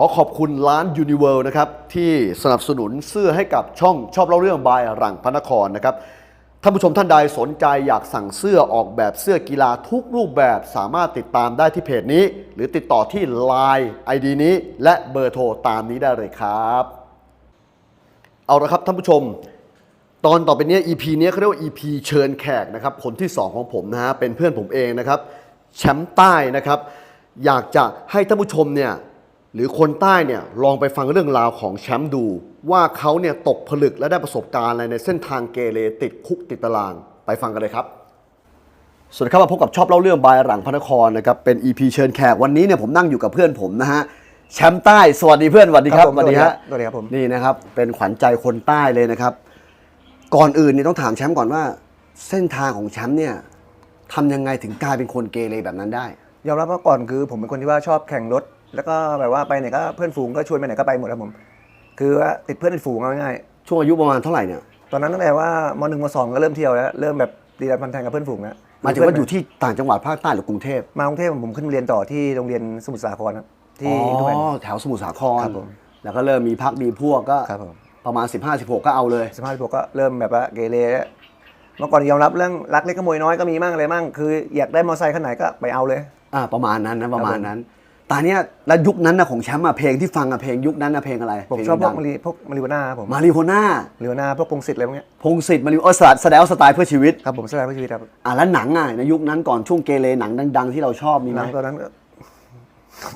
ขอขอบคุณร้าน Uniworld นะครับที่สนับสนุนเสื้อให้กับช่องชอบเล่าเรื่องบายหลังพระนครนะครับท่านผู้ชมท่านใดสนใจอยากสั่งเสื้อออกแบบเสื้อกีฬาทุกรูปแบบสามารถติดตามได้ที่เพจนี้ หรือติดต่อที่ Line ID นี้ และเบอร์โทรตามนี้ได้เลยครับ เอาละครับท่านผู้ชม ตอนต่อไปนี้ EP นี้เขาเรียกว่า EP เชิญแขกนะครับคนที่ 2 ของผมนะฮะเป็นเพื่อนผมเองนะครับแชมป์ใต้นะครับ อยากจะให้ท่านผู้ชมเนี่ย หรือคนใต้เนี่ยลองไปฟังเรื่องราวของแชมป์ดู ว่าเขาเนี่ยตกผลึกและได้ประสบการณ์อะไรในเส้นทางเกเรติดคุกติดตาราง ไปฟังกันเลยครับ สวัสดีครับมาพบกับชอบเล่าเรื่องบายหลังพระนครนะครับเป็น EP เชิญแขกวันนี้เนี่ยผมนั่งอยู่กับเพื่อนผมนะฮะแชมป์ใต้สวัสดีเพื่อนสวัสดีครับครับผมสวัสดีฮะสวัสดีครับผมนี่นะครับเป็นขวัญใจคนใต้เลยนะครับ ก่อนอื่นเนี่ยต้องถามแชมป์ก่อนว่า เส้นทางของแชมป์เนี่ยทำยังไงถึงกลายเป็นคนเกเรแบบนั้นได้ ยอมรับว่าก่อนคือผมเป็นคนที่ว่าชอบแข่งรถ แล้วก็แบบว่าไปไหนก็เพื่อนฝูงก็ชวนไปไหนก็ไปหมดครับผม คือว่าติดเพื่อนติดฝูงเอาง่ายช่วงอายุประมาณเท่าไหร่เนี่ยๆตอนนั้นตั้งแต่ว่ามหนึ่งมสองก็เริ่มเที่ยวแล้วเริ่มแบบตีรันพันแทงกับเพื่อนฝูงแล้วหมายถึงว่าอยู่ที่ต่างจังหวัดภาคใต้หรือกรุงเทพมากรุงเทพผมขึ้นเรียนต่อที่โรงเรียนสมุทรสาครครับที่อ๋ด้วยอแถวสมุทรสาครครับผมแล้วก็เริ่มมีพักมีพวกก็ครับผมประมาณ 15-16 ก็เอาเลยสภาพพวกก็เริ่มแบบว่าเกเรแล้วเมื่อก่อนยอมรับเรื่องรักเล็กขโมยน้อยก็มีมั่งอะไรมั่งคืออยากได้มอเตอร์ไซค์คันไหนก็ไปเอาเลย อ่าประมาณนั้นนะประมาณครับผมนั้นแต่เนี้ยแล้วยุคนั้นนะของแชมป์อะเพลงที่ฟังอะเพลงยุคนั้นนะเพลงอะไรผมเพลงชอบพวดักงมาริพวกมาริโอน่าครับผมมาริโฮน่ามาริโอน่าพวกพงศิษฐ์อะไรพวกเนี้ยพงศิษฐ์มาริโอเออสแสดงว่าสไตล์เพื่อชีวิตครับผมสไลด์เพื่อชีวิตครับอะแล้วหนังอะในยุคนั้นก่อนช่วงเกเรหนังดัง ๆ ที่เราชอบมีไหหมนังตอนนั้นก็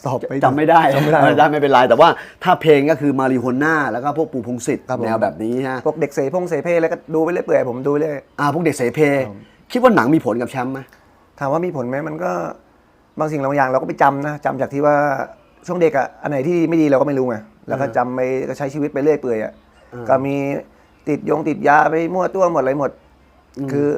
ตอบไปจำไม่ได้จำไม่ได้ได้ไม่เป็นไรแต่ว่าถ้าเพลงก็คือมาริโฮน่าแล้วก็พวกปูพงศิษฐ์ครับผมแนวแบบนี้ฮะพวกเด็กเสพงเสเพแล้วก็ดูไปเรื่อยเปื่อยผมดูไปเรื่อยอ่าพวกเด็กเสเพครับผมคิดว่าหนังมีผลกับแชมป์ไหมถามว่ามีผลไหมมันก็ บางสิ่งบางอย่างเราก็ไปจำนะจำจากที่ว่าช่วงเด็กอะอันไหนที่ไม่ดีเราก็ไม่รู้ไงแล้วก็จำไปก็ใช้ชีวิตไปเรื่อยเปื่อยอะก็มีติดยงติดยาไปมั่วตัวหมดอะไรหมด คือ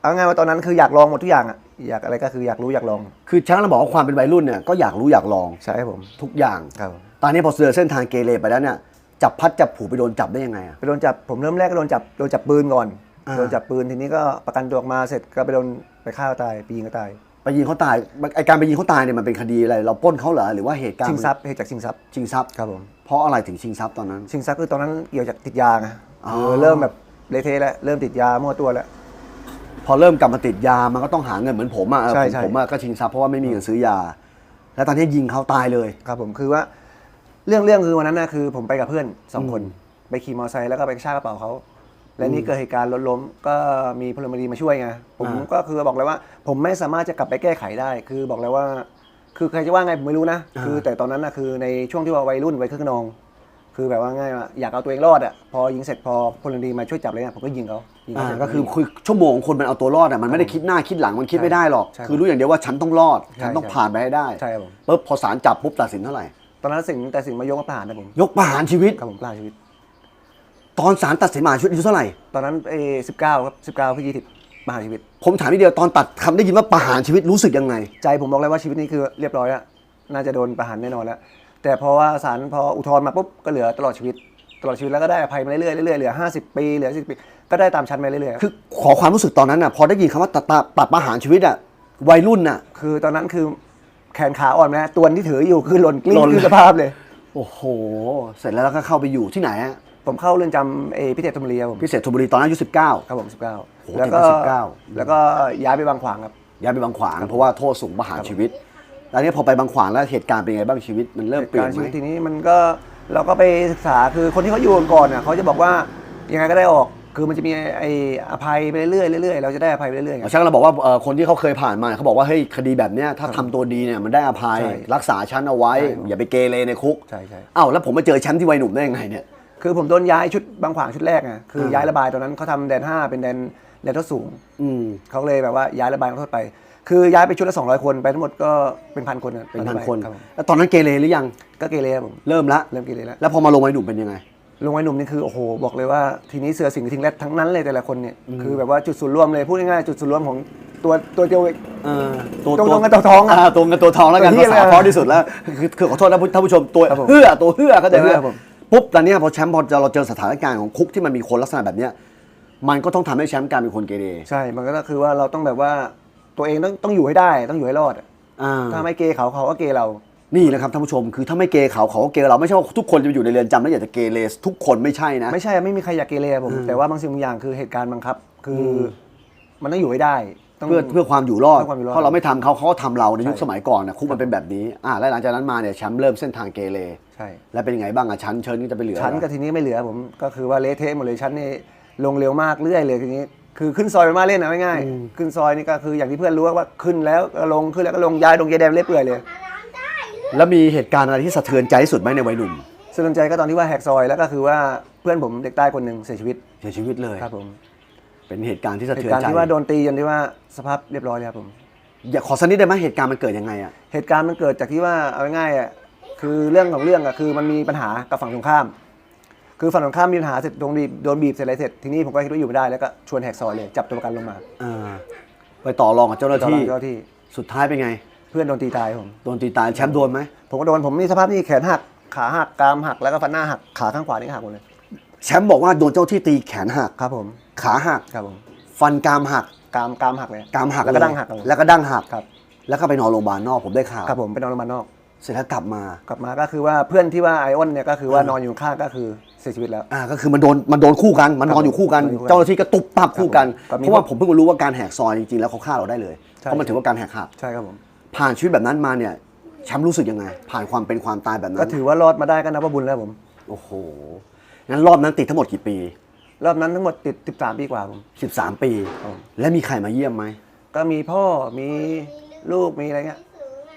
เอาง่ายว่าตอนนั้นคืออยากลองหมดทุกอย่างอะอยากอะไรก็คืออยากรู้อยากลอง คือแชมป์เราบอกว่าความเป็นวัยรุ่นเนี่ยก็อยากรู้อยากลองใช่ครับผมทุกอย่างครับตอนนี้พอเสือเส้นทางเกเรไปแล้วเนี่ยจับพัดจับผูไปโดนจับได้ยังไงอะไปโดนจับผมเริ่มแรกก็โดนจับโดนจับปืนก่อนอ่าโดนจับปืนทีนี้ก็ประกันตัวออกมาเสร็จก็ไปโดนไปฆ่าตายไปยิงก็ตาย ไปยิงเขาตายไอการไปยิงเขาตายเนี่ยมันเป็นคดีอะไร เราปล้นเขาเหรอหรือว่าเหตุการณ์ชิงทรัพย์เหตุจากชิงทรัพย์ชิงทรัพย์ครับผมเพราะอะไรถึงชิงทรัพย์ตอนนั้น ชิงทรัพย์คือตอนนั้นเกี่ยวจากติดยาไงอ๋อเออเริ่มแบบเละเทะแล้วเริ่มติดยามั่วตัวแล้วพอเริ่มกลับมาติดยามันก็ต้องหาเงินเหมือนผมอะเออใช่ผมใช่ผมอะก็ชิงทรัพย์เพราะว่าไม่มีเงินซื้อยา แล้วตอนนี้ยิงเขาตายเลยครับ ผมคือว่า เรื่องเรื่องคือวันนั้นนะคือ ผมไปกับเพื่อนสองคน ไปขี่มอเตอร์ไซค์แล้วก็ไปกระชากกระเป๋าเขา และนี่เกิดเหตุการณ์รถล้มก็มีพลเมืองดีมาช่วยไงผมอ่าก็คือบอกเลยว่า ผมไม่สามารถจะกลับไปแก้ไขได้ คือบอกเลยว่า คือใครจะว่าไงผมไม่รู้นะคือแต่ตอนนั้นนะคือในช่วงที่ว่าวัยรุ่นวัยคึกขนอง คือแบบว่าง่ายว่าอยากเอาตัวเองรอดอะพอยิงเสร็จพอพลเมืองดีมาช่วยจับเลยนะผมก็ยิงเขายิงอ่าเขาเสร็จก็คือคือชั่วโมงของคนมันเอาตัวรอดอะมันไม่ได้คิดหน้าคิดหลังมันคิดไม่ได้หรอก ใช่คือรู้อย่างเดียวว่าฉันต้องรอดใช่ฉันต้องใช่ ผ่านไปให้ได้ใช่ครับผมปุ๊บพอศาลจับปุ๊บตัดสินเท่าไหร่ ตอนนั้นสิ่งแต่สิ่งมายกมาประหารนะผมยกประหารชีวิต ครับผมประหารชีวิต ตอนศาลตัดสินประหารชีวิตอายุเท่าไหร่ ตอนนั้นเอสิบเก้าครับสิบเก้าพี่ยี่สิบประหารชีวิต ผมถามนิดเดียวตอนตัดคำได้ยินว่าประหารชีวิตรู้สึกยังไง ใจผมบอกเลยว่าชีวิตนี้คือเรียบร้อยแล้วน่าจะโดนประหารแน่นอนแล้ว แต่พอว่าศาลพออุทธรณ์มาปุ๊บก็เหลือตลอดชีวิต ตลอดชีวิตแล้วก็ได้อภัยมาเรื่อยๆเรื่อยๆเหลือ50 ปีเหลือ10ปีก็ได้ตามชั้นมาเรื่อยๆคือขอความรู้สึกตอนนั้นอะพอได้ยินคำว่าตัดตัดตัดประหารชีวิตอะวัยรุ่นอะ คือตอนนั้นคือแขนขาอ่อนนะตัวที่ถืออยู่คือหล่นกลิ้งหล่น คือสภาพเลย โอ้โห เสร็จแล้วก็เข้าไปอยู่ที่ไหนฮะ ผมเข้าเรือนจำเอพิเศษธนบุรีครับผมพิเศษธนบุรีตอนนั้นอายุสิบเก้าครับผม19โหแล้วก็เด็กอายุ19แล้วก็ย้ายไปบางขวางครับ ย้ายไปบางขวางเพราะว่าโทษสูงประหารชีวิตแล้วนี้พอไปบางขวางแล้วเหตุการณ์เป็นไงบ้างชีวิตมันเริ่มเปลี่ยนการไหชีมวิตทีนี้มันก็เราก็ไปศึกษาคือคนที่เขาอยู่กันก่อนน่ะเขาจะบอกว่ายังไงก็ได้ออกคือมันจะมีไอ้อภัยไปเรื่อยๆเรื่อยๆเราจะได้อภัยไปเรื่อยๆไง ช่างเราบอกว่าเอ่อคนที่เขาเคยผ่านมาเขาบอกว่าเฮ้ยคดีแบบเนี้ยถ้าทำตัวดีเนี่ยมันได้อภัยใช่รักษาชั้นเอาไว้ ใช่ครับอย่าไปเกเรในคุกใช่ใช่อ้าวแล้วผมมาเจอแชมป์ที่วัยหนุ่มได้ยังไงเนี่ย คือผมโดนย้ายชุดบางขวางชุดแรกไงคืออ่าย้ายระบายตอนนั้นเขาทำแดน5เป็นแดนแดนโทษสูงอืมเขาเลยแบบว่าย้ายระบายนักโทษไป คือย้ายไปชุดละ200 คนไปทั้งหมดก็เป็นพันคนอะเป็นพันคนรับผมแล้วตอนนั้นเกเรหรือยังก็เกเรครับผมเริ่มละเริ่มเกเรแล้วแล้วพอมาลงวัยหนุ่มเป็นยังไง ลงไว้หนุ่มนี่คือโอ้โหบอกเลยว่าทีนี้เสือสิงห์ทิ้งแรดทั้งนั้นเลยแต่ละคนเนี่ยคือแบบว่าจุดศูนย์รวมเลยพูดง่ายๆจุดศูนย์รวมของตัวตัวเดียว เออตรงๆกันตัวทองอะาตรงกันตัวทองแล้วกันตัวเหี้ภายษาเลยอะเพราะที่สุดแล้วคือคือขอโทษนะท่านผู้ชมตัวครับผมเฮือตัวเฮือเขาใจไหมตัวเฮือผม ปุ๊บตอนเนี้ยพอแชมป์พอเราเจอสถานการณ์ของคุกที่มันมีคนลักษณะแบบเนี้ยมันก็ต้องทำให้แชมป์กลายเป็นคนเกเรใช่ มันก็คือว่าเราต้องแบบว่าตัวเองต้องต้องอยู่ให้ได้ต้องอยู่ให้รอดอะอ่าถ้าไม่เกย์เขาเขาก็เกย์เราอนี่แหละครับท่านผู้ชมคือถ้าไม่เกย์เขาเขาก็เกย์เราไม่ใช่ว่าทุกคนจะไปอยู่ในเรือนจำแล้วอยากจะเกเรทุกคนไม่ใช่นะ ไม่ใช่ไม่มีใครอยากเกเรผมแต่ว่าบางสิ่งบางอย่างคือเหตุการณ์บังคับ คืออมันต้องอยู่ให้ได้ต้อง เพื่อเพื่อความอยู่รอด เพื่อความอยู่รอดเพราะเราไม่ทำเขาเขาก็ทำเราในยุคใช่ สมัยก่อนนะคุกมันเป็นแบบนี้อ่าแล้วหลังจากนั้นมาเนี่ยแชมป์เริ่มเส้นทางเกเรใช่ แล้วเป็นยังไงบ้างอะชั้นเชิญนี่จะไปเหลือชั้นเหรอก็ทีนี้ไม่เหลือผมก็คือว่าเละเทะหมดเลยชั้นนี่ลงเร็วมากเรื่อยเลยทีนี้ คือขึ้นซอยไปมาเล่นนะง่ายๆขึ้นซอยนี่ก็คืออย่างที่เพื่อนรู้ว่าขึ้นแล้วก็ลงขึ้นแล้วก็ลงย้ายลงยายแดงเรื่อยเปื่อยเลยแล้วมีเหตุการณ์อะไรที่สะเทือนใจที่สุดไหมในวัยหนุ่มสะเทือนใจก็ตอนที่ว่าแหกซอยแล้วก็คือว่าเพื่อนผมเด็กใต้คนหนึ่งเสียชีวิตเสียชีวิตเลย ครับผม เป็นเหตุการณ์ที่สะเหเทืตุอนการณ์ใจที่ว่าโดนตีจนที่ว่าสภาพเรียบร้อยเลยครับผม อยากขอสักนิดได้ไหมเหตุการณ์มันเกิดยังไงอะเหตุการณ์มันเกิดจากที่ว่าเอาง่ายๆอะคือเรื่องของเรื่องอะคือมันมีปัญหากับฝั่งตรงข้าม คือฝั่งตรงข้ามมีปัญหาเสร็จโดนบีบโดนบีบเสร็จอะไรเสร็จทีนี้ผมก็คิดว่าอยู่ไม่ได้แล้วก็ชวนแหกซอยเลยจับตัวประกันลงมาอ่าไปต่อรองกับเจ้าหน้าที่เจ้าหน้าที่สุดท้ายเป็นไง เพื่อนโดนตีตายผม โดนตีตายแชมป์โดนไหมผมก็โดนผมมีสภาพนี่แขนหักขาหักกรามหักแล้วก็ฟันหน้าหักขาข้างขวานี่ก็หักหมดเลย แชมป์บอกว่าโดนเจ้าที่ตีแขนหัก ครับผม ขาหัก ครับผม ฟันกรามหัก กรามกรามหักเลย กรามหักแล้วก็เยดั้งหักเลยแล้วก็ดั้งหัก ครับ แล้วก็ไปนอนโรงพยาบาลนอกผมได้ข่าวครับผมไปนอนโรงพยาบาลนอก เสร็จแล้วกลับมา กลับมาก็คือว่าเพื่อนที่ว่าไอออนเนี่ยก็คือว่านอนอยู่ข้างก็คือเสียชีวิตแล้ว อ่า ก็คือมันโดนมันโดนคู่กัน มันนอนอยู่คู่กันนอนอยู่คู่กันเจ้าหน้าที่ก็ตุบปับคู่กันครับผมเพราะว่าผมเพิ่งรู้ว่าการแหกซอยจริงๆแล้วเขาฆ่าเราได้เลยใช่เพราะมันถือว่าการแหกหักใช่ครับผม ผ่านชีวิตแบบนั้นมาเนี่ยแชมป์รู้สึกยังไง ผ่านความเป็นความตายแบบนั้ก็นถือว่ารอดมาได้ก็นับว่าบุญแล้วผม โอ้โห งั้นรอบนั้นติดทั้งหมดกี่ปี รอบนั้นทั้งหมดติด 13 ปีกว่าผม 13 ปีครับและมีใครมาเยี่ยมไหม ก็มีพ่อมีลูกมีอะไรเงี้ย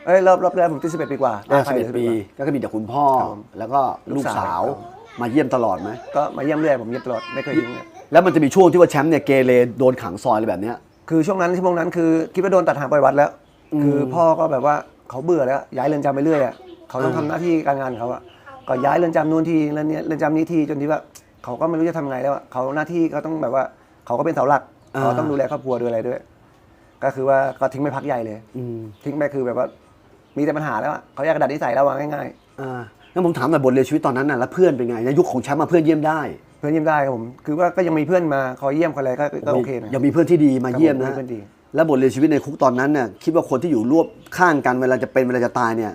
เอ้ยรอบรอบแรกผมติด11 ปีกว่าอ่าได้สิบเอ็ด11ปีกว่าก็มีแต่คุณพ่อครับผมแล้วก็ลูกสาวลูกสาวมาเยี่ยมตลอดไหมก็มาเยี่ยมเรื่อยผมเยี่ยมตลอดไม่เคยทิ้งเลยแล้วมันจะมีช่วงที่ว่าแชมป์เนี่ยเกเรโดนขังซอยอะไรแบบเนี้ยคือช่วงนั้นที่พวกนั้นคือคิดว่าโดนตัดหางปล่อยวัดแล้วอืมคือพ่อก็แบบว่าเขาเบื่อแล้วย้ายเรือนจำไปเรื่อยอะเขาต้องอ่าทำหน้าที่การงานเขาอะ ก็ย้ายเรือนจำนู่นทีเรือนนี้เรือนจำนี้ทีจนที่ว่าเขาก็ไม่รู้จะทำไงแล้วอะเขาหน้าที่เขาต้องแบบว่า เขาก็เป็นเสาหลักเขาต้องดูแลครอบครัวด้วยอะไรด้วย ก็คือว่าก็ทิ้งไปพักใหญ่เลย อืมทิ้งไปคือแบบว่า มีแต่ปัญหาแล้วอะเขาอยากกระดาษนิสัยเราอะง่ายอ่างั้นผมถามหน่อยบทเรียนชีวิตตอนนั้นน่ะแล้วเพื่อนเป็นไงในยุคของแชมป์มาเพื่อนเยี่ยมได้ๆเพื่อนเยี่ยมได้ครับผมคือว่าก็ยังมีเพื่อนมาคอยเยี่ยมคอยอะไรก็ก็โอเคนะ ยังมีเพื่อนที่ดีมาเยี่ยมครับนะผมเพื่อนดี แล้วบทเรียนชีวิตในคุกตอนนั้นเนี่ยคิดว่าคนที่อยู่ร่วมข้างกันเวลาจะเป็นเวลาจะตายเนี่ย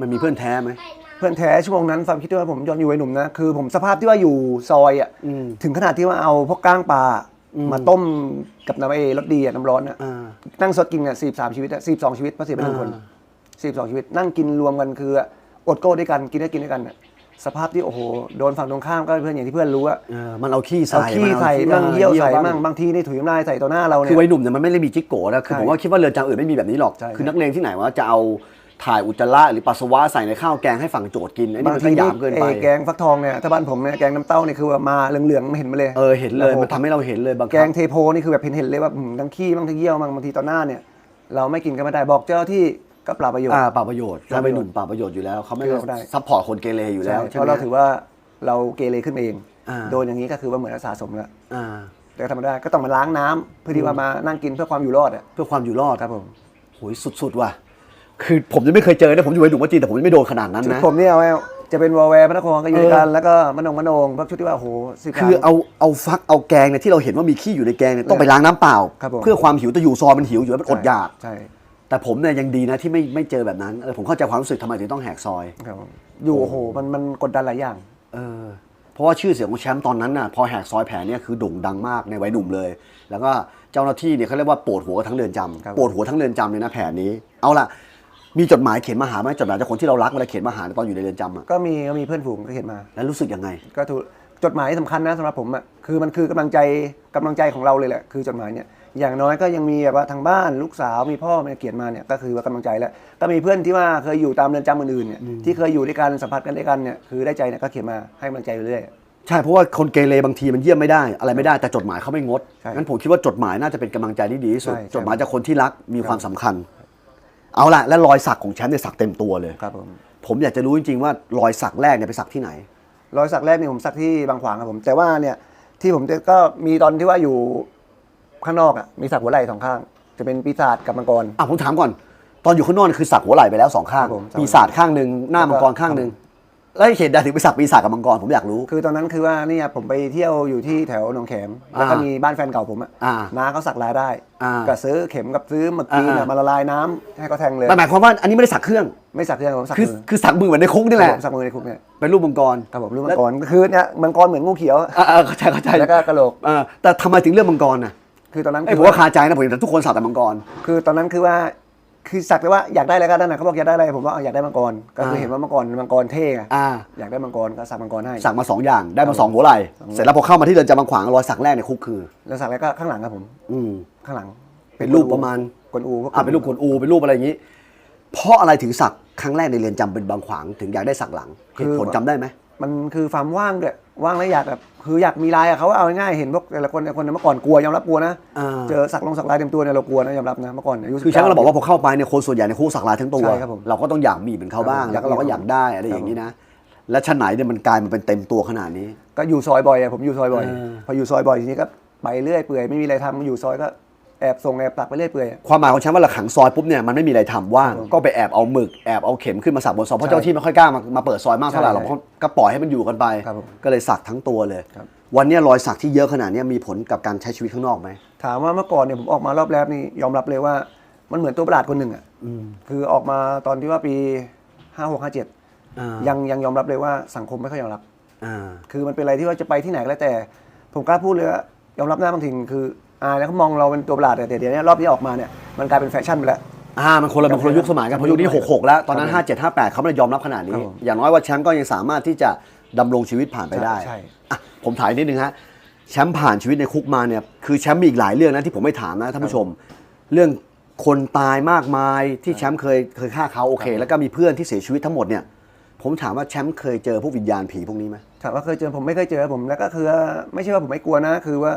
มันมีเพื่อนแท้ไหม เพื่อนแท้ช่วงนั้นความคิดที่ว่าผมย้อนอยู่วัยหนุ่มนะคือผมสภาพที่ว่าอยู่ซอยอะอืมถึงขนาดที่ว่าเอาพวกก้างปลาอืมมาต้มกับน้ำเอรสดีอะน้ำร้อนอะอ่านั่งสดกินอะสี่สามชีวิตอะสี่สองชีวิตเพราะเสียไปหนึ่งคนอ่าสี่สองชีวิต นั่งกินรวมกันคืออดโก้ด้วยกันกินได้กินด้วยกันอะสภาพที่โอ้โหโดนฝั่งตรงข้ามก็เพื่อนอย่างที่เพื่อนรู้อะเออมันเอาขี้เอาใส่ขี้มันใส่ขี้มั่งเยี่ยวใส่บ้ามั่งบางทีนี่ถุยน้ำลายใส่ต่อหน้าเราเนี่คือยวัยหนุ่มเนี่ยมันไม่ได้มีจิกโกนะคือใช่ผมว่าคิดว่าเรือนจำอื่นไม่มีแบบนี้หรอกใช่คือนักเลงที่ไหนว่าจะเอา ถ่ายอุจจาระหรือปัสสาวะใส่ในข้าวแกงให้ฝั่งโจทย์กินไอ้นี่บางมันทีก็หนี่ยามเกินไปไอ้แกงฟักทองเนี่ยถ้าบ้านผมเนี่ยแกงน้ำเต้าเนี่ยคือว่ามาเหลืองๆไม่เห็นมาเลย เออเห็นเลยโอ้โหมันทำให้เราเห็นเลยบางคแกรั้งงเทโพนี่คือแบบเห็นเห็นเลยว่าอืมทั้งขี้บ้างทั้งเยี่ยวบ้างบางทีต่อหน้าเนี่ย เราไม่กินก็ไม่ได้บอกเจ้าที่ก็เปล่าประโยชน์ อ่าเปล่าประโยชน์เปแล้วล่าปวัระยโยหชน์นุ่มเปล่าประโยชน์อยู่แล้วเขาไม่เชื่อเขาได้ ซัพพอร์ตคนเกเรอยู่แล้วใช่ใช่เพไหม ราะเราถือว่าเราเกเรขึ้นมาเอง อ่า โดนอย่างนี้ก็คือว่าเหมือนสะสมแล้วอ่าแต่ก็ทำไม่ได้ก็ต้องมาล้างน้ำเพื่อที่ว่ามานั่งกินเพื่อความอยู่รอดอะเพื่อความอยู่รอดครับผม โหยสุดๆว่ะ คือผมยังไม่เคยเจอนะผมอยู่วัยหนุ่มก็จริงแต่ผมยังไม่โดนขนาดนั้นชุดนะ ผมเนี่ยเอาไว้จะเป็นวอลแวร์พระนครก็อยู่ด้วยกันแล้วก็มนงมนงพวกชุดที่ว่าโอ้โหสิบคือเอาเอาฟักเอาแกงเนี่ยที่เราเห็นว่ามีขี้อยู่ในแกงเนี่ยต้องไปล้างน้ำเปล่า ครับผม เพื่อความหิวแต่อยู่ซอยมันหิวอยู่แล้วมันอดอยาก ใช่แต่ผมเนี่ยยังดีนะที่ไม่ไม่เจอแบบนั้นเออผมเข้าใจความรู้สึกทำไมถึงต้องแหกซอย ครับผมอยู่โอ้โหมันมันกดดันหลายอย่าง เออเพราะว่าชื่อเสียงของแชมป์ตอนนั้นน่ะพอแหกซอยแผลเนี่ยคือโด่งดังมากในวัยหนุ่มเลย แล้วก็เจ้าหน้าที่เนี่ยเขาเรียกว่าปวดหัวทั้งเรือนจำครับ ปวดหัวทั้งเรือนจำเลยนะแผลนี้ เอาล่ะ มีจดหมายเขียนมาหาไหมจดหมายจากคนที่เรารักเวลาเขียนมาหาตอนอยู่ในเรือนจำอะก็มีก็มีเพื่อนฝูงก็เขียนมา แล้วรู้สึกยังไง ก็ถูกจดหมายสำคัญนะสำหรับผมอะคือมันคือกำลังใจกำลังใจของเราเลยแหละคือจดหมายเนี่ยอย่างน้อยก็ยังมีแบบว่าทางบ้านลูกสาวมีพ่อมาเขียนมาเนี่ยก็คือว่ากำลังใจแล้วก็มีเพื่อนที่ว่าเคยอยู่ตามเรือนจำอื่นๆเนี่ยที่เคยอยู่ด้วยกันสัมผัสกันด้วยกันเนี่ยคือได้ใจเนี่ยก็เขียนมาให้กำลังใจเรื่อย ใช่เพราะว่าคนเกเรบางทีมันเยี่ยมไม่ได้ อะไรไม่ได้แต่จดหมายเขาไม่งดใช่งั้นผมคิดว่าจดหมายน่าจะเป็นกำลังใจที่ดีที่สุดใช่ใช่ จดหมายจากคนที่รักมีความสำคัญ เอาล่ะและรอยสักของแชมป์เนี่ยสักเต็มตัวเลย ครับผม ผมอยากจะรู้จริงๆว่ารอยสักแรกเนี่ยไปสักที่ไหน รอยสักแรกเนี่ยผมสักที่บางขวางครับผม แต่ว่าเนี่ยที่ผมจะก็มีตอนที่ว่าอยู่ข้างนอกอะมีสักหัวไหล่สองข้าง จะเป็นปีศาจกับมังกร อะผมถามก่อน ตอนอยู่ข้างนอกคือสักหัวไหล่ไปแล้วสองข้างครับผม ปีศาจข้างหนึ่งหน้ามังกรข้างหนึ่ง แล้วเหตุใดถึงไปสักปีศาจกับมังกรผมอยากรู้ คือตอนนั้นคือว่าเนี่ยผมไปเที่ยวอยู่ที่แถวหนองแขมแล้วก็อ่ามีมีบ้านแฟนเก่าผมอะอ่า น้าเขาสักลายได้ อ่า ก็ซื้อเข็มกับซื้อหมึกจีนอ่าอะมาละลายน้ำให้เขาแทงเลยมันหมายความว่าอันนี้ไม่ได้สักเครื่อง ไม่สักเครื่องผมสักคือมือคือสักมือเหมือนในคุกนี่แหละ ผมสักมือในคุกเนี่ยเป็นรูปมังกรครับผมรูปมังกรก็คือเนี่ยมังกรเหมือนงูเขียว อ่าอ่าเข้าใจเข้าใจแล้วก็กระโหลก เออแต่ทำไมถึงเลือกมังกรน่ะคือตอนนั้นไอ้ยคืผมว่าคาใจนะผมเห็นแต่ทุกคนสักแต่มังกร คือตอนนั้นคือว่า คือสักเลยว่าอยากได้อะไรก็ได้นะเขาบอกอยากได้อะไรผมว่าเอาอยากได้มังกรก็คืออ่าเห็นว่ามังกรมังกรเท่ไงอ่า อยากได้มังกรก็สักมังกรให้ สักมาสองอย่างได้มาสองหัวไหล่เสร็จแล้วพอเข้ามาที่เรือนจำบางขวางรอยสักแรกในคุกคือ แล้วสักแล้วก็ข้างหลังครับผม อืมข้างหลังเป็นรูปประมาณกวนอูพวกอ่าเป็นรูปกวนอูเป็นรูปอะไรอย่างนี้ เพราะอะไรถึงสักครั้งแรกในเรือนจำเป็นบางขวางถึงอยากได้สักหลังเหตุผลจำได้ไหมมันคือความว่างด้วย ว่างแล้วอยากแบบคืออยากมีลายอะเขาเอาง่ายๆเห็นพวกแต่ละคนแต่ละคนเมื่อก่อนกลัวยอมรับกลัวนะอ่า เจอสักลงสักลายเต็มตัวเนี่ยเรากลัวนะยอมรับนะเมื่อก่อนอายุคือฉันก็เราบอกว่าพอเข้าไปเนี่ยคนส่วนใหญ่ในคุกสักลายทั้งตัว ใช่ครับผมเราก็ต้องอยากมีเหมือนเขาบ้าง ครับผม แล้วก็เราก็อยากได้อะไรอย่างนี้นะ และชั้นไหนเนี่ยมันกลายมาเป็นเต็มตัวขนาดนี้ ก็อยู่ซอยบ่อยอะผมอยู่ซอยบ่อย เออ พออยู่ซอยบ่อยทีนี้ก็ไปเรื่อยเปื่อยไม่มีอะไรทำอยู่ซอยก็ แอบส่งแอบตักไปเรื่อยเปื่อย ความหมายของฉันว่าเราขังซอยปุ๊บเนี่ยมันไม่มีอะไรทำว่างครับผมก็ไปแอบเอาหมึกแอบเอาเข็มขึ้นมาสักบนซอยเพราะใช่เจ้าที่ไม่ค่อยกล้ามามาเปิดซอยมากเท่าไหร่ใช่หรอกเพราะก็ปล่อยให้มันอยู่กันไป ครับผมก็เลยสักทั้งตัวเลย ครับ วันเนี้ยรอยสักที่เยอะขนาดเนี้ยมีผลกับการใช้ชีวิตข้างนอกไหม ถามว่าเมื่อก่อนเนี่ยผมออกมารอบแรกนี่ยอมรับเลยว่า มันเหมือนตัวประหลาดคนหนึ่งอะคือออกมาตอนที่ว่าปีห้าหกห้าเจ็ดอ่ายังยังยอมรับเลยว่าสังคมไม่ค่อยยอมรับอ่าคือมันเป็นอะไรที่ว่าจะไปที่ไหนก็แล้วแต่ ผมกล้าพูดเลยว่ายอมรับหน้าบางทีคืออายแล้วเขามองเราเป็นตัวประหลาดแต่เดี๋ยวนี้รอบนี้ออกมาเนี่ยมันกลายเป็นแฟชั่นไปแล้ว อ่ามันคนละมันคนละยุคสมัยกันเพราะยุคนี้66 แล้วตอนนั้นครับ57 58เขาไม่ได้ยอมรับขนาดคนี้รับผมอย่างน้อยว่าแชมป์ก็ยังสามารถที่จะดำรงชีวิตผ่านไปได้ใช่อะผมถ่ายนิดนึงฮะแชมป์ผ่านชีวิตในคุกมาเนี่ยคือแชมป์มีอีกหลายเรื่องนะที่ผมไม่ถามนะท่านผู้ชม เรื่องคนตายมากมายที่แชมป์เคยเคยฆ่าเขาโอเค แล้วก็มีเพื่อนที่เสียชีวิตทั้งหมดเนี่ยผมถามว่าแชมป์เคยเจอพวกวิญญาณผีพวกนี้ไหม ถามว่าเคยเจอผมไม่เคยเจอผมแล้วก็คือว่าไม่ใช่ว่าผมไม่กลัวนะ คือว่า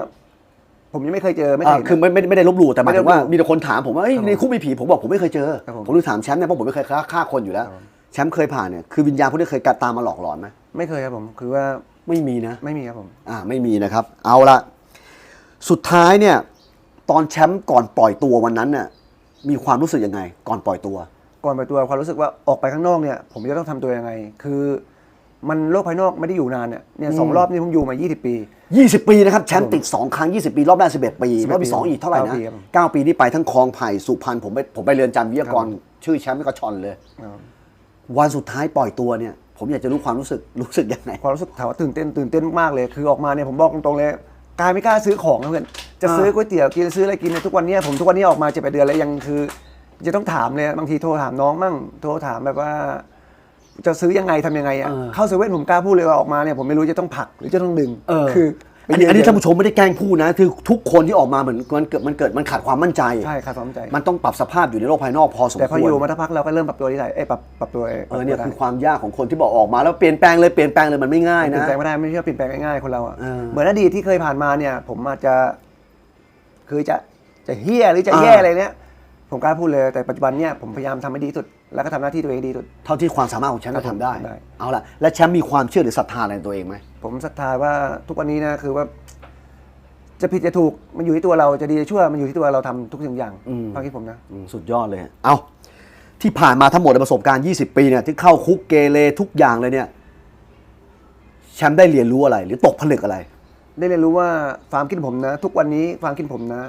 ผมยังไม่เคยเจอไม่เคยอ่าเห็น คือไม่ไม่ไม่ได้ลบหลู่แต่หมายถึงว่าไม่ได้ลบหลู่มีแต่คนถามผมว่าเอ้ยครับผมในคุกมีผีผมบอกผมไม่เคยเจอ ครับผม ผมถึงถามแชมป์เนี่ยเพราะผมไม่เคยฆ่าฆ่าคนอยู่แล้วครับผมแชมป์เคยผ่านเนี่ยคือวิญญาณพวกนี้เคยกัดตามมาหลอกหลอนไหมไม่เคยครับผม คือว่าไม่มีนะ ไม่มีครับผม อ่าไม่มีนะครับ เอาละสุดท้ายเนี่ย ตอนแชมป์ก่อนปล่อยตัววันนั้นเนี่ยมีความรู้สึกยังไง ก่อนปล่อยตัว ก่อนไปตัวความรู้สึกว่าออกไปข้างนอกเนี่ย ผมจะต้องทำตัวยังไง คือ มันโลกภายนอกไม่ได้อยู่นานเนี่ยเนี่ยสองอืมรอบนี้ผมอยู่มา 20 ปี 20 ปีนะครับแชมป์ติด 2 ครั้ง 20 ปี รอบแรก11 ปี11รอบที่สองอีกเท่าไหร่นะเก้าปีครับ9ปีนี่ไปทั้งคลองไผ่สุพรรณผมไปผมไปเรือนจำวิทยากรครับชื่อแชมป์ก็ชอนเลย วันสุดท้ายปล่อยตัวเนี่ย ผมอยากจะรู้ความรู้สึกรู้สึกยังไงความรู้สึกถามว่าตื่นเต้นตื่นเต้นมากเลย คือออกมาเนี่ยผมบอกตรงๆเลยกายไม่กล้าซื้อของนะเพื่อนจะอ่าซื้อก๋วยเตี๋ยวกินซื้ออะไรกินเนี่ยทุกวันเนี้ผมทุกวันนี้ออกมาเจ็ดแปดเดือนแล้วยังคือ จะต้องถามเลยบางทีโทรถามน้องมั่งโทรถามแบบว่า จะซื้อยังไงทำยังไงอะเออ เข้าเซเว่นผมกล้าพูดเลยว่าออกมาเนี่ยผมไม่รู้จะต้องผลักหรือจะต้องดึงเออคืออันนี้อันนี้ท่านผู้ชมไม่ได้แกล้งพูดนะ คือทุกคนที่ออกมาเหมือนมันเกิดมันเกิดมันขาดความมั่นใจ ใช่ค่ะความใจ มันต้องปรับสภาพอยู่ในโลกภายนอกพอสมแต่พคอวอยู่รมาสักพักเราก็เริ่มปรับตัวได้เอ้ยปรับปรับตัวเออเนี่ยคือความยากของคนที่บอกออกมาแล้วเปลี่ยนแปลงเลยเปลี่ยนแปลงเลยมันไม่ง่ายเปลี่ยนะ นแปลงไม่ได้ไม่ใช่ว่าเปลี่ยนแปลงง่ายๆคนเราอะเออเหมือนอดีตที่เคยผ่านมาเนี่ย ผมอาจจะ คือจะจะเฮี้ยหรือจะแย่อ่า อะไรเนี้ย ผมกล้าพูดเลยแต่ปัจจุบันเนี่ยผมพยายามทำให้ดีที่สุด แล้วก็ทำหน้าที่ตัวเองดีที่สุด เท่าที่ความสามารถของแชมป์จะทำได้ ได้ เอาล่ะ และแชมป์มีความเชื่อหรือศรัทธาอะไรในตัวเองไหม ผมศรัทธาว่าทุกวันนี้นะคือว่า จะผิดจะถูกมันอยู่ที่ตัวเราจะดีจะชั่วมันอยู่ที่ตัวเราทำทุกสิ่งอย่างอืม ความคิดผมนะ อืมสุดยอดเลย เอาที่ผ่านมาทั้งหมดในประสบการณ์ 20 ปีเนี่ยที่เข้าคุกเกเรทุกอย่างเลยเนี่ย แชมป์ได้เรียนรู้อะไร หรือตกผลึกอะไร ได้เรียนรู้ว่าความคิดผมนะ ทุกวันนี้ความคิดผมนะ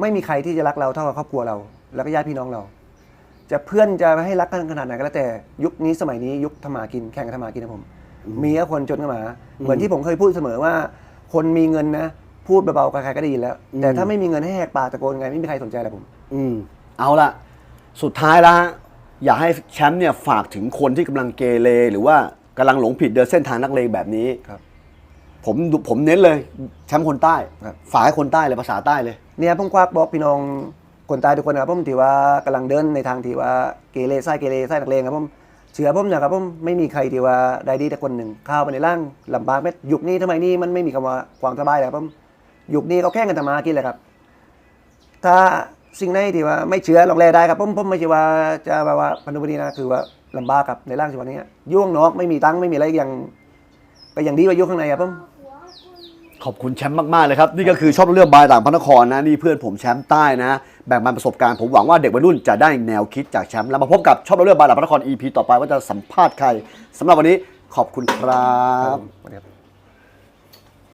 ไม่มีใครที่จะรักเราเท่ากับครอบครัวเรา แล้วก็ญาติพี่น้องเรา จะเพื่อนจะให้รักกันขนาดไหนก็แล้วแต่ยุคนี้สมัยนี้ยุคทำมากินแข่งกันทำมากินนะผม มีก็คนจนกันมา เหมือนที่ผมเคยพูดเสมอว่า คนมีเงินนะ พูดเบาๆใครๆก็ได้ยินแล้ว แต่ถ้าไม่มีเงินให้แหกปากตะโกนไงไม่มีใครสนใจอะไรผม อืมเอาละสุดท้ายแล้วฮะอยากให้แชมป์เนี่ยฝากถึงคนที่กำลังเกเรหรือว่ากำลังหลงผิดเดินเส้นทางนักเลงแบบนี้ครับผมผมเน้นเลยแชมป์คนใต้ ครับ ฝากให้คนใต้เลยภาษาใต้เลย เนี่ยผมควักบอกพี่น้อง คนตายทุกคนนะครับผมถือว่ากำลังเดินในทางที่ว่าเกเรไส้เกเรไส้นักเลงครับผมเชื่อผมนะครับผมไม่มีใครที่ว่าได้ดีแต่คนหนึ่งข้าวไปในร่างลำบากไหมยุคนี้ทำไมนี่มันไม่มีคำว่าความสบายแล้วผมยุคนี้เขาแข่งกันทำมากินแหละครับ ถ้าสิ่งไหนที่ว่าไม่เชื่อลองแลได้ครับผมผมไม่ใช่ว่าจะแบบว่าพันธุบดีนะคือว่าลำบากครับในร่างชีวิตนี้ยุ่งนอกไม่มีตังค์ไม่มีอะไรอย่างก็อย่างดีกว่ายุคข้างในครับผม ขอบคุณแชมป์มาก ๆ เลยครับ นี่ก็คือชอบเรื่องบายต่างพระนครนะ นี่เพื่อนผมแชมป์ใต้นะ แบ่งปันประสบการณ์ผมหวังว่าเด็กวัยรุ่นจะได้แนวคิดจากแชมป์แล้วมาพบกับชอบเรื่องบายต่างพระนคร EP ต่อไปว่าจะสัมภาษณ์ใครสำหรับวันนี้ขอบคุณครับสวัสดีครับ